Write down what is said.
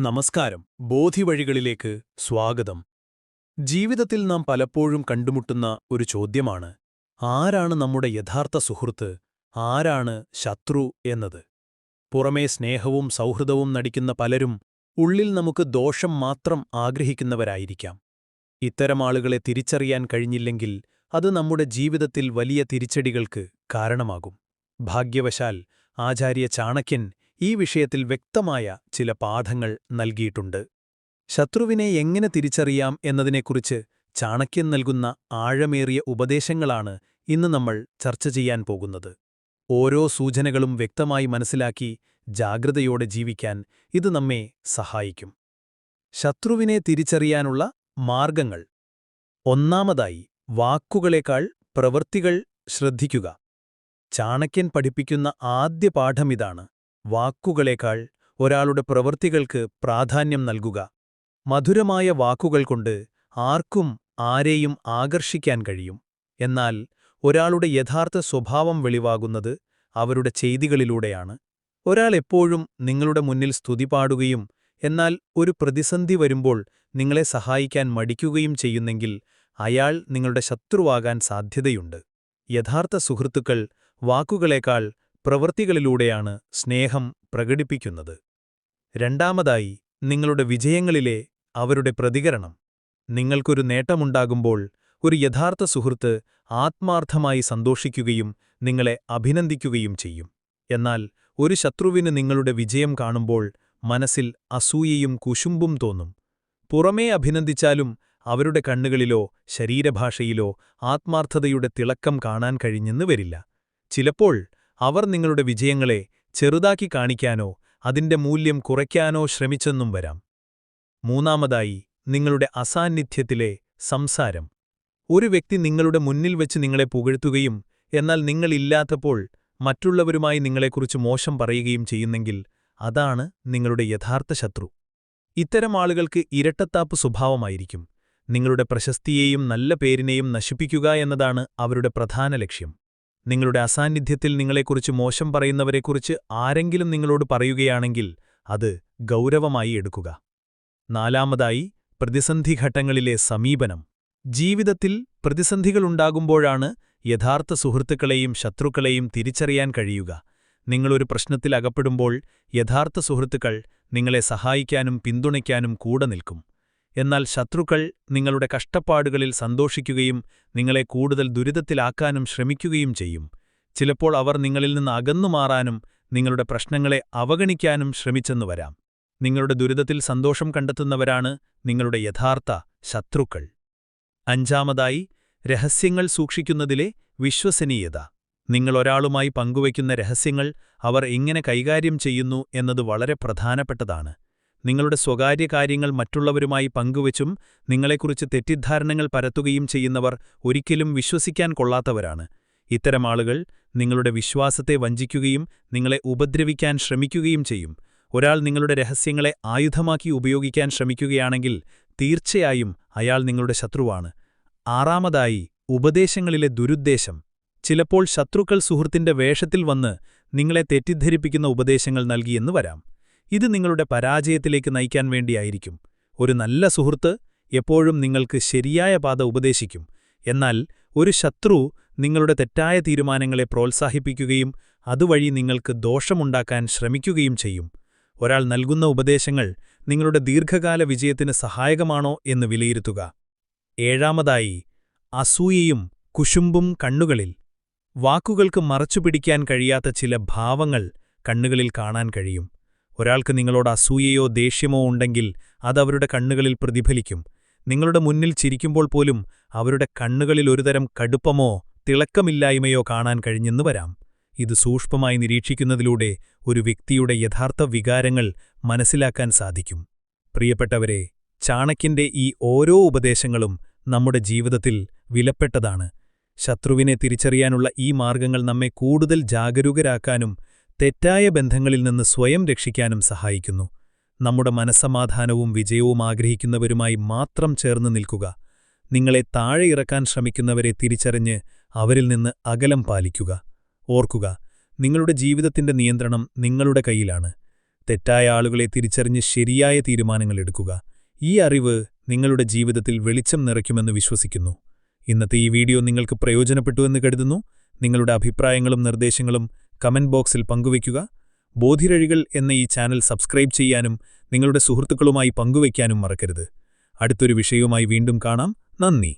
നമസ്കാരം. ബോധിവഴികളിലേക്ക് സ്വാഗതം. ജീവിതത്തിൽ നാം പലപ്പോഴും കണ്ടുമുട്ടുന്ന ഒരു ചോദ്യമാണ് ആരാണ് നമ്മുടെ യഥാർത്ഥ സുഹൃത്ത് ആരാണ് ശത്രു എന്നത്? പുറമേ സ്നേഹവും സൗഹൃദവും നടിക്കുന്ന പലരും ഉള്ളിൽ നമുക്ക് ദോഷം മാത്രം ആഗ്രഹിക്കുന്നവരായിരിക്കാം. ഇത്തരം ആളുകളെ തിരിച്ചറിയാൻ കഴിഞ്ഞില്ലെങ്കിൽ അത് നമ്മുടെ ജീവിതത്തിൽ വലിയ തിരിച്ചടികൾക്ക് കാരണമാകും. ഭാഗ്യവശാൽ ആചാര്യ ചാണക്യൻ ഈ വിഷയത്തിൽ വ്യക്തമായ ചില പാഠങ്ങൾ നൽകിയിട്ടുണ്ട്. ശത്രുവിനെ എങ്ങനെ തിരിച്ചറിയാം എന്നതിനെക്കുറിച്ച് ചാണക്യൻ നൽകുന്ന ആഴമേറിയ ഉപദേശങ്ങളാണ് ഇന്ന് നമ്മൾ ചർച്ച ചെയ്യാൻ പോകുന്നത്. ഓരോ സൂചനകളും വ്യക്തമായി മനസ്സിലാക്കി ജാഗ്രതയോടെ ജീവിക്കാൻ ഇത് നമ്മെ സഹായിക്കും. ശത്രുവിനെ തിരിച്ചറിയാനുള്ള മാർഗങ്ങൾ. ഒന്നാമതായി വാക്കുകളേക്കാൾ പ്രവൃത്തികൾ ശ്രദ്ധിക്കുക. ചാണക്യൻ പഠിപ്പിക്കുന്ന ആദ്യ പാഠമിതാണ് വാക്കുകളേക്കാൾ ഒരാളുടെ പ്രവൃത്തികൾക്ക് പ്രാധാന്യം നൽകുക. മധുരമായ വാക്കുകൾ കൊണ്ട് ആർക്കും ആരെയും ആകർഷിക്കാൻ കഴിയും. എന്നാൽ ഒരാളുടെ യഥാർത്ഥ സ്വഭാവം വെളിവാകുന്നത് അവരുടെ ചെയ്തികളിലൂടെയാണ്. ഒരാൾ എപ്പോഴും നിങ്ങളുടെ മുന്നിൽ സ്തുതി പാടുകയും എന്നാൽ ഒരു പ്രതിസന്ധി വരുമ്പോൾ നിങ്ങളെ സഹായിക്കാൻ മടിക്കുകയും ചെയ്യുന്നെങ്കിൽ അയാൾ നിങ്ങളുടെ ശത്രുവാകാൻ സാധ്യതയുണ്ട്. യഥാർത്ഥ സുഹൃത്തുക്കൾ വാക്കുകളേക്കാൾ പ്രവൃത്തികളിലൂടെയാണ് സ്നേഹം പ്രകടിപ്പിക്കുന്നത്. രണ്ടാമതായി നിങ്ങളുടെ വിജയങ്ങളിലെ അവരുടെ പ്രതികരണം. നിങ്ങൾക്കൊരു നേട്ടമുണ്ടാകുമ്പോൾ ഒരു യഥാർത്ഥ സുഹൃത്ത് ആത്മാർത്ഥമായി സന്തോഷിക്കുകയും നിങ്ങളെ അഭിനന്ദിക്കുകയും ചെയ്യും. എന്നാൽ ഒരു ശത്രുവിന് നിങ്ങളുടെ വിജയം കാണുമ്പോൾ മനസ്സിൽ അസൂയയും കുശുമ്പും തോന്നും. പുറമേ അഭിനന്ദിച്ചാലും അവരുടെ കണ്ണുകളിലോ ശരീരഭാഷയിലോ ആത്മാർത്ഥതയുടെ തിളക്കം കാണാൻ കഴിഞ്ഞെന്ന് വരില്ല. ചിലപ്പോൾ അവർ നിങ്ങളുടെ വിജയങ്ങളെ ചെറുതാക്കി കാണിക്കാനോ അതിന്റെ മൂല്യം കുറയ്ക്കാനോ ശ്രമിച്ചെന്നും വരാം. മൂന്നാമതായി നിങ്ങളുടെ അസാന്നിധ്യത്തിലെ സംസാരം. ഒരു വ്യക്തി നിങ്ങളുടെ മുന്നിൽ വെച്ച് നിങ്ങളെ പുകഴ്ത്തുകയും എന്നാൽ നിങ്ങളില്ലാത്തപ്പോൾ മറ്റുള്ളവരുമായി നിങ്ങളെക്കുറിച്ച് മോശം പറയുകയും ചെയ്യുന്നെങ്കിൽ അതാണ് നിങ്ങളുടെ യഥാർത്ഥ ശത്രു. ഇത്തരം ആളുകൾക്ക് ഇരട്ടത്താപ്പ് സ്വഭാവമായിരിക്കും. നിങ്ങളുടെ പ്രശസ്തിയെയും നല്ല പേരിനെയും നശിപ്പിക്കുക എന്നതാണ് അവരുടെ പ്രധാന ലക്ഷ്യം. നിങ്ങളുടെ അസാന്നിധ്യത്തിൽ നിങ്ങളെക്കുറിച്ച് മോശം പറയുന്നവരെക്കുറിച്ച് ആരെങ്കിലും നിങ്ങളോട് പറയുകയാണെങ്കിൽ അത് ഗൗരവമായി എടുക്കുക. നാലാമതായി പ്രതിസന്ധി ഘട്ടങ്ങളിലെ സമീപനം. ജീവിതത്തിൽ പ്രതിസന്ധികളുണ്ടാകുമ്പോഴാണ് യഥാർത്ഥ സുഹൃത്തുക്കളെയും ശത്രുക്കളെയും തിരിച്ചറിയാൻ കഴിയുക. നിങ്ങളൊരു പ്രശ്നത്തിൽ അകപ്പെടുമ്പോൾ യഥാർത്ഥ സുഹൃത്തുക്കൾ നിങ്ങളെ സഹായിക്കാനും പിന്തുണയ്ക്കാനും കൂടെ നിൽക്കും. എന്നാൽ ശത്രുക്കൾ നിങ്ങളുടെ കഷ്ടപ്പാടുകളിൽ സന്തോഷിക്കുകയും നിങ്ങളെ കൂടുതൽ ദുരിതത്തിലാക്കാനും ശ്രമിക്കുകയും ചെയ്യും. ചിലപ്പോൾ അവർ നിങ്ങളിൽ നിന്ന് അകന്നുമാറാനും നിങ്ങളുടെ പ്രശ്നങ്ങളെ അവഗണിക്കാനും ശ്രമിച്ചെന്നു വരാം. നിങ്ങളുടെ ദുരിതത്തിൽ സന്തോഷം കണ്ടെത്തുന്നവരാണ് നിങ്ങളുടെ യഥാർത്ഥ ശത്രുക്കൾ. അഞ്ചാമതായി രഹസ്യങ്ങൾ സൂക്ഷിക്കുന്നതിലെ വിശ്വസനീയത. നിങ്ങളൊരാളുമായി പങ്കുവയ്ക്കുന്ന രഹസ്യങ്ങൾ അവർ എങ്ങനെ കൈകാര്യം ചെയ്യുന്നു എന്നത് വളരെ പ്രധാനപ്പെട്ടതാണ്. നിങ്ങളുടെ സ്വകാര്യ കാര്യങ്ങൾ മറ്റുള്ളവരുമായി പങ്കുവച്ചും നിങ്ങളെക്കുറിച്ച് തെറ്റിദ്ധാരണകൾ പരത്തുകയും ചെയ്യുന്നവർ ഒരിക്കലും വിശ്വസിക്കാൻ കൊള്ളാത്തവരാണ്. ഇത്തരം ആളുകൾ നിങ്ങളുടെ വിശ്വാസത്തെ വഞ്ചിക്കുകയും നിങ്ങളെ ഉപദ്രവിക്കാൻ ശ്രമിക്കുകയും ചെയ്യും. ഒരാൾ നിങ്ങളുടെ രഹസ്യങ്ങളെ ആയുധമാക്കി ഉപയോഗിക്കാൻ ശ്രമിക്കുകയാണെങ്കിൽ തീർച്ചയായും അയാൾ നിങ്ങളുടെ ശത്രുവാണ്. ആറാമതായി ഉപദേശങ്ങളിലെ ദുരുദ്ദേശം. ചിലപ്പോൾ ശത്രുക്കൾ സുഹൃത്തിന്റെ വേഷത്തിൽ വന്ന് നിങ്ങളെ തെറ്റിദ്ധരിപ്പിക്കുന്ന ഉപദേശങ്ങൾ നൽകിയെന്ന് വരാം. ഇത് നിങ്ങളുടെ പരാജയത്തിലേക്ക് നയിക്കാൻ വേണ്ടിയായിരിക്കും ഒരു നല്ല സുഹൃത്ത് എപ്പോഴും നിങ്ങൾക്ക് ശരിയായ പാത ഉപദേശിക്കും. എന്നാൽ ഒരു ശത്രു നിങ്ങളുടെ തെറ്റായ തീരുമാനങ്ങളെ പ്രോത്സാഹിപ്പിക്കുകയും അതുവഴി നിങ്ങൾക്ക് ദോഷമുണ്ടാക്കാൻ ശ്രമിക്കുകയും ചെയ്യും. ഒരാൾ നൽകുന്ന ഉപദേശങ്ങൾ നിങ്ങളുടെ ദീർഘകാല വിജയത്തിന് സഹായകമാണോ എന്ന് വിലയിരുത്തുക. ഏഴാമതായി അസൂയയും കുശുമ്പും കണ്ണുകളിൽ. വാക്കുകൾക്ക് മറച്ചുപിടിക്കാൻ കഴിയാത്ത ചില ഭാവങ്ങൾ കണ്ണുകളിൽ കാണാൻ കഴിയും. ഒരാൾക്ക് നിങ്ങളോട് അസൂയയോ ദേഷ്യമോ ഉണ്ടെങ്കിൽ അതവരുടെ കണ്ണുകളിൽ പ്രതിഫലിക്കും. നിങ്ങളുടെ മുന്നിൽ ചിരിക്കുമ്പോൾ പോലും അവരുടെ കണ്ണുകളിൽ ഒരുതരം കടുപ്പമോ തിളക്കമില്ലായ്മയോ കാണാൻ കഴിഞ്ഞെന്ന് വരാം. ഇത് സൂക്ഷ്മമായി നിരീക്ഷിക്കുന്നതിലൂടെ ഒരു വ്യക്തിയുടെ യഥാർത്ഥ വികാരങ്ങൾ മനസ്സിലാക്കാൻ സാധിക്കും. പ്രിയപ്പെട്ടവരെ ചാണക്യന്റെ ഈ ഓരോ ഉപദേശങ്ങളും നമ്മുടെ ജീവിതത്തിൽ വിലപ്പെട്ടതാണ്. ശത്രുവിനെ തിരിച്ചറിയാനുള്ള ഈ മാർഗങ്ങൾ നമ്മെ കൂടുതൽ ജാഗരൂകരാക്കാനും തെറ്റായ ബന്ധങ്ങളിൽ നിന്ന് സ്വയം രക്ഷിക്കാനും സഹായിക്കുന്നു. നമ്മുടെ മനസ്സമാധാനവും വിജയവും ആഗ്രഹിക്കുന്നവരുമായി മാത്രം ചേർന്ന് നിൽക്കുക. നിങ്ങളെ താഴെ ഇറക്കാൻ ശ്രമിക്കുന്നവരെ തിരിച്ചറിഞ്ഞ് അവരിൽ നിന്ന് അകലം പാലിക്കുക. ഓർക്കുക നിങ്ങളുടെ ജീവിതത്തിന്റെ നിയന്ത്രണം നിങ്ങളുടെ കയ്യിലാണ്. തെറ്റായ ആളുകളെ തിരിച്ചറിഞ്ഞ് ശരിയായ തീരുമാനങ്ങൾ എടുക്കുക. ഈ അറിവ് നിങ്ങളുടെ ജീവിതത്തിൽ വെളിച്ചം നിറയ്ക്കുമെന്ന് വിശ്വസിക്കുന്നു. ഇന്നത്തെ ഈ വീഡിയോ നിങ്ങൾക്ക് പ്രയോജനപ്പെട്ടുവെന്ന് കരുതുന്നു. നിങ്ങളുടെ അഭിപ്രായങ്ങളും നിർദ്ദേശങ്ങളും കമന്റ് ബോക്സിൽ പങ്കുവയ്ക്കുക. ബോധിരഴികൾ എന്ന ഈ ചാനൽ സബ്സ്ക്രൈബ് ചെയ്യാനും നിങ്ങളുടെ സുഹൃത്തുക്കളുമായി പങ്കുവയ്ക്കാനും മറക്കരുത്. അടുത്തൊരു വിഷയവുമായി വീണ്ടും കാണാം. നന്ദി.